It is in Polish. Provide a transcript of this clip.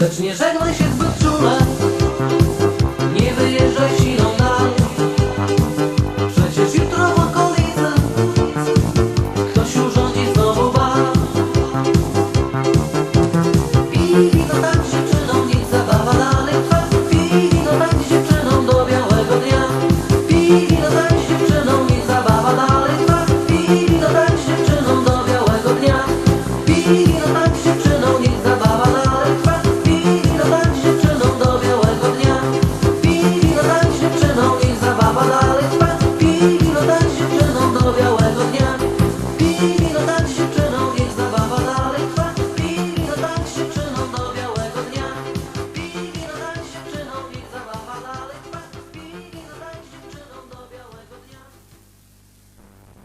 Lecz nie żegnaj się zbyt czule Nie wyjeżdżaj siną dal. Przecież jutro w okolicy Ktoś urządzi znowu bal I wino tak dziewczyną niech zabawa dalej trwa. Wino tak dziewczyną do białego dnia. Wino tak dziewczyną niech zabawa dalej trwa. Wino tak dziewczyną do białego dnia. Wino tak dziewczyną niech